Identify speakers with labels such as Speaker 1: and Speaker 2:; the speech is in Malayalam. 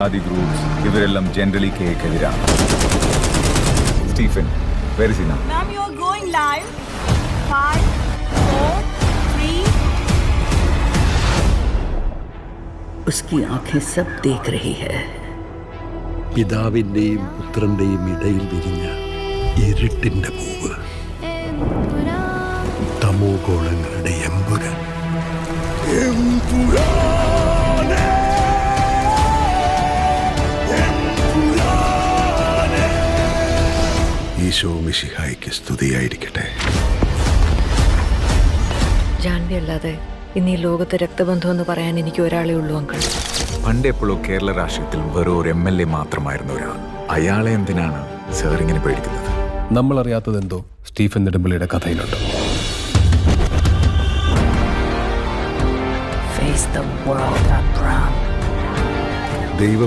Speaker 1: ആദി ഗ്രൂപ്പ്സ് ഇവരെല്ലാം ജനറലി കേക്കെതിരാണ് സ്റ്റീഫൻ വെരിസിന
Speaker 2: Ma'am, you are going live. Five, four, three.
Speaker 3: उसकी आंखें सब देख रही है
Speaker 4: പിതാവിൻ്റെയും പുത്രൻ്റെയും ഇടയിൽ വിരിഞ്ഞ ഇരുട്ടിൻ്റെ പൂവ് തമോ ഗോളങ്ങളുടെ എമ്പുരൻ ഈശോ മിഷിഹായിക്ക് സ്തുതിയായിരിക്കട്ടെ.
Speaker 5: ജാൻവി അല്ലാതെ ഇനി ലോകത്തെ ലോകത്ത് രക്തബന്ധം എന്ന് പറയാൻ എനിക്ക് ഒരാളെ ഉള്ളൂ അങ്കിൾ.
Speaker 1: പണ്ട് എപ്പോഴോ കേരള രാഷ്ട്രീയത്തിൽ വെറും ഒരു എം എൽ എ മാത്രമായിരുന്ന ഒരാൾ. അയാളെ എന്തിനാണ് സാർ ഇങ്ങനെ പേടിക്കുന്നത്?
Speaker 6: നമ്മൾ അറിയാത്തത് എന്തോ സ്റ്റീഫൻ നെടുമ്പള്ളിയുടെ കഥയിലുണ്ട്.
Speaker 3: Face the world up, Ram.
Speaker 4: ദൈവ